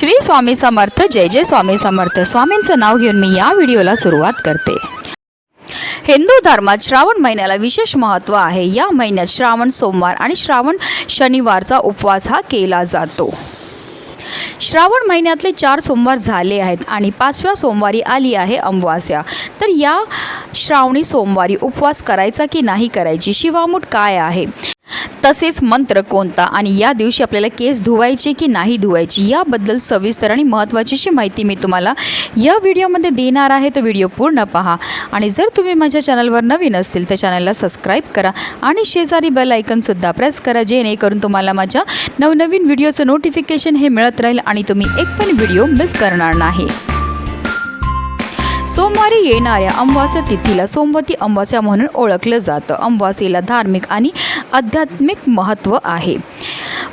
श्री स्वामी समर्थ जय जय स्वामी समर्थ. स्वामींचं नाव घेऊन मी या व्हिडिओला सुरुवात करते. हिंदू धर्मात श्रावण महिन्याला विशेष महत्त्व आहे. या महिन्यात श्रावण सोमवार आणि श्रावण शनिवारचा उपवास हा केला जातो. श्रावण महिन्यातले चार सोमवार झाले आहेत आणि पाचव्या सोमवारी आली आहे अमावास्या. तर या श्रावणी सोमवारी उपवास करायचा की नाही करायची शिवामूठ काय आहे? तसेच मंत्र कोणता? आणि या दिवशी आपल्याला केस धुवायचे की नाही धुवायची याबद्दल सविस्तर आणि महत्त्वाचीशी माहिती मी तुम्हाला या व्हिडिओमध्ये देणार आहे. तर व्हिडिओ पूर्ण पहा. आणि जर तुम्ही माझ्या चॅनलवर नवीन असतील तर चॅनलला सबस्क्राईब करा आणि शेजारी बेल आयकनसुद्धा प्रेस करा जेणेकरून तुम्हाला माझ्या नवनवीन व्हिडिओचं नोटिफिकेशन हे मिळत राहील आणि तुम्ही एक पण व्हिडिओ मिस करणार नाही. सोमवारी येणाऱ्या अमावास्या तिथीला सोमवती अमावास्या म्हणून ओळखलं जातं. अमावास्येला धार्मिक आणि आध्यात्मिक महत्त्व आहे.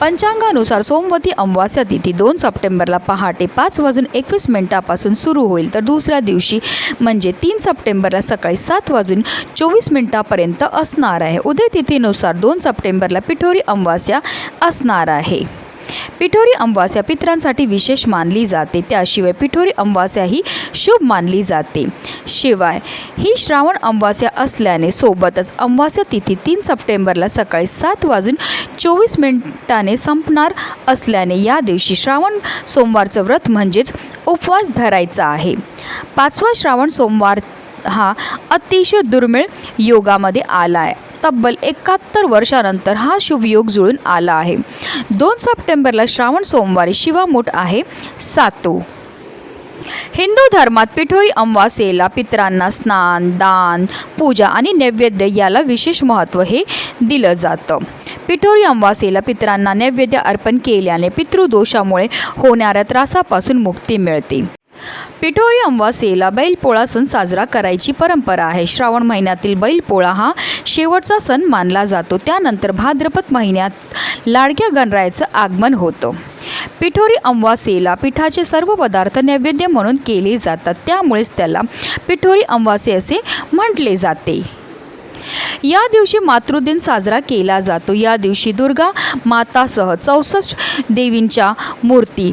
पंचांगानुसार सोमवती अमावास्या तिथी दोन सप्टेंबरला पहाटे पाच वाजून एकवीस मिनिटापासून सुरू होईल. तर दुसऱ्या दिवशी म्हणजे तीन सप्टेंबरला सकाळी सात वाजून चोवीस मिनिटापर्यंत असणार आहे. उदय तिथीनुसार दोन सप्टेंबरला पिठोरी अमावास्या असणार आहे. पिठोरी अमावास्या पितरांसाठी विशेष मानली जाते. त्याशिवाय पिठोरी अमावास्या ही शुभ मानली जाते. शिवाय ही श्रावण अमावास्या असल्याने सोबतच अमावास्या तिथी तीन सप्टेंबरला सकाळी सात वाजून चोवीस मिनिटाने संपणार असल्याने या दिवशी श्रावण सोमवारचं व्रत म्हणजेच उपवास धरायचा आहे. पाचवा श्रावण सोमवार हा अतिशय दुर्मिळ योगामध्ये आला आहे तब्बल एकाहत्तर वर्षानंतर हा शुभयोग जुळून आला आहे. दोन सप्टेंबरला श्रावण सोमवारी शिवामूठ आहे सातू. हिंदू धर्मात पिठोरी अमावासेला पितरांना स्नान दान पूजा आणि नैवेद्य याला विशेष महत्त्व हे दिलं जातं. पिठोरी अमावासेला पितरांना नैवेद्य अर्पण केल्याने पितृदोषामुळे होणाऱ्या त्रासापासून मुक्ती मिळते. पिठोरी अमावास्येला बैलपोळा सण साजरा करायची परंपरा आहे. श्रावण महिन्यातील बैलपोळा हा शेवटचा सण मानला जातो. त्यानंतर भाद्रपद महिन्यात लाडक्या गणरायाचं आगमन होतं. पिठोरी अमावास्येला पिठाचे सर्व पदार्थ नैवेद्य म्हणून केले जातात. त्यामुळेच त्याला पिठोरी अमावास्ये असे म्हटले जाते. या दिवशी मातृदिन साजरा केला जातो. या दिवशी दुर्गा मातासह चौसष्ट देवींच्या मूर्ती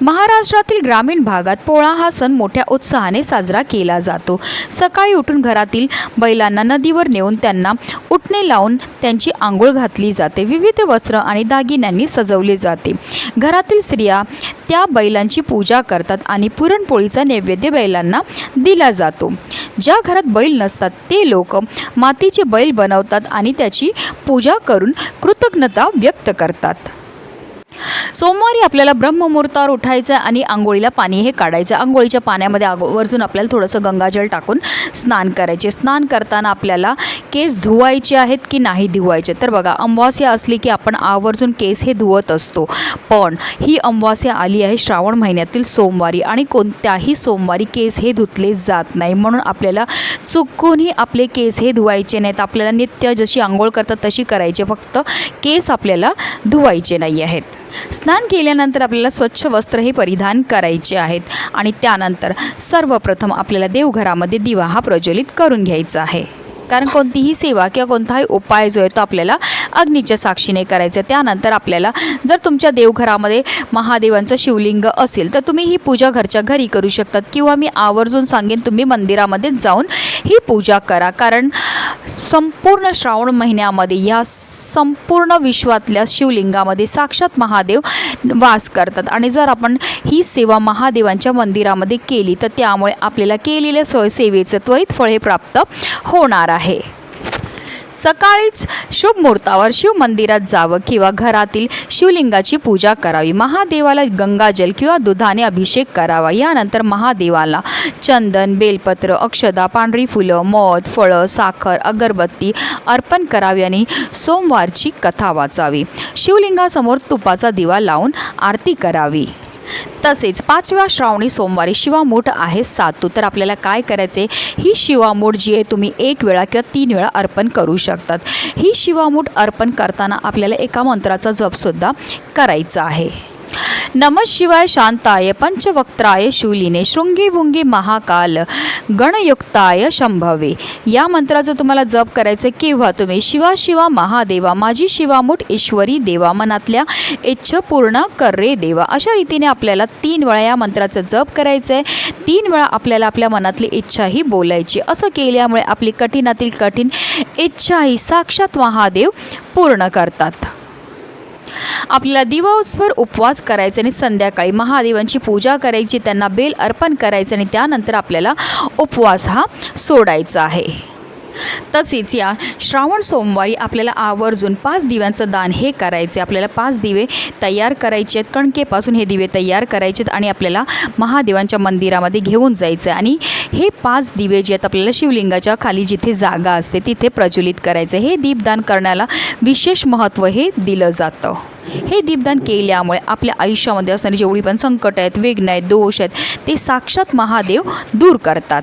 महाराष्ट्रातील ग्रामीण भागात पोळा हा सण मोठ्या उत्साहाने साजरा केला जातो. सकाळी उठून घरातील बैलांना नदीवर नेऊन त्यांना उठणे लावून त्यांची आंघोळ घातली जाते. विविध वस्त्र आणि दागिन्यांनी सजवले जाते. घरातील स्त्रिया त्या बैलांची पूजा करतात आणि पुरणपोळीचा नैवेद्य बैलांना दिला जातो. ज्या घरात बैल नसतात ते लोक मातीचे बैल बनवतात आणि त्याची पूजा करून कृतज्ञता व्यक्त करतात. सोमवारी आपल्याला ब्रह्ममुहूर्तावर उठायचं आहे आणि आंघोळीला पाणी हे काढायचं आंघोळीच्या पाण्यामध्ये आवर्जून आपल्याला थोडंसं गंगाजल टाकून स्नान करायचे. स्नान करताना आपल्याला केस धुवायचे आहेत की नाही धुवायचे? तर बघा अमावास्या असली की आपण आवर्जून केस हे धुवत असतो. पण ही अमावास्या आली आहे श्रावण महिन्यातील सोमवारी आणि कोणत्याही सोमवारी केस हे धुतले जात नाही. म्हणून आपल्याला चुकूनही आपले केस हे धुवायचे नाहीत. आपल्याला नित्य जशी आंघोळ करतात तशी करायचे. फक्त केस आपल्याला धुवायचे नाही आहेत स्नान केल्यानंतर आपल्याला स्वच्छ वस्त्र हे परिधान करायचे आहेत. आणि त्यानंतर सर्वप्रथम आपल्याला देवघरामध्ये दिवा हा प्रज्वलित करून घ्यायचा आहे. कारण कोणतीही सेवा किंवा कोणताही उपाय जो आहे तो आपल्याला अग्नीच्या साक्षीने करायचा आहे. त्यानंतर आपल्याला जर तुमच्या देवघरामध्ये महादेवांचं शिवलिंग असेल तर तुम्ही ही पूजा घरच्या घरी करू शकतात. किंवा मी आवर्जून सांगेन तुम्ही मंदिरामध्ये जाऊन ही पूजा करा. कारण संपूर्ण श्रावण महिन्यामध्ये या संपूर्ण विश्वातल्या शिवलिंगामध्ये साक्षात महादेव वास करतात. आणि जर आपण ही सेवा महादेवांच्या मंदिरामध्ये केली तर त्यामुळे आपल्याला केलेल्या स सेवेचं त्वरित फळ हे प्राप्त होणार आहे. सकाळीच शुभ मुहूर्तावर शिव मंदिरात जावं किंवा घरातील शिवलिंगाची पूजा करावी. महादेवाला गंगाजल किंवा दुधाने अभिषेक करावा. यानंतर महादेवाला चंदन बेलपत्र अक्षदा पांढरी फुलं मध फळं साखर अगरबत्ती अर्पण करावी आणि सोमवारची कथा वाचावी. शिवलिंगासमोर तुपाचा दिवा लावून आरती करावी. तसेच पाचव्या श्रावणी सोमवारी शिवामूठ आहे सातू. तर आपल्याला काय करायचे ही शिवामूठ जी आहे तुम्ही एक वेळा किंवा तीन वेळा अर्पण करू शकतात. ही शिवामूठ अर्पण करताना आपल्याला एका मंत्राचा जपसुद्धा करायचा आहे. नम शिवाय शांताय पंचवक्त्राय शूलिने शृंगी भुंगी महाकाल गणयुक्ताय शंभवे. या मंत्राचं तुम्हाला जप करायचं आहे किंवा तुम्ही शिवा शिवा महादेवा माझी शिवामूठ ईश्वरी देवा मनातल्या इच्छा पूर्ण कर रे देवा. अशा रीतीने आपल्याला तीन वेळा या मंत्राचं जप करायचं आहे तीन वेळा आपल्याला आपल्या मनातली इच्छाही बोलायची. असं केल्यामुळे आपली कठीणातील कठीण इच्छाही साक्षात महादेव पूर्ण करतात. आपल्याला दिवसभर उपवास करायचे आणि संध्याकाळी महादेवांची पूजा करायची त्यांना बेल अर्पण करायचं आणि त्यानंतर आपल्याला उपवास हा सोडायचा आहे. तसेच या श्रावण सोमवारी आपल्याला आवर्जून पाच दिव्यांचं दान हे करायचे. आपल्याला पाच दिवे तयार करायचे आहेत. कणकेपासून हे दिवे तयार करायचे आहेत आणि आपल्याला महादेवांच्या मंदिरामध्ये घेऊन जायचं आहे आणि हे पाच दिवे जे आहेत आपल्याला शिवलिंगाच्या खाली जिथे जागा असते तिथे प्रज्वलित करायचं हे दीपदान करण्याला विशेष महत्त्व हे दिलं जातं. हे दीपदान केल्यामुळे आपल्या आयुष्यामध्ये असणारी जेवढी पण संकट आहेत विघ्न आहेत दोष आहेत ते साक्षात महादेव दूर करतात.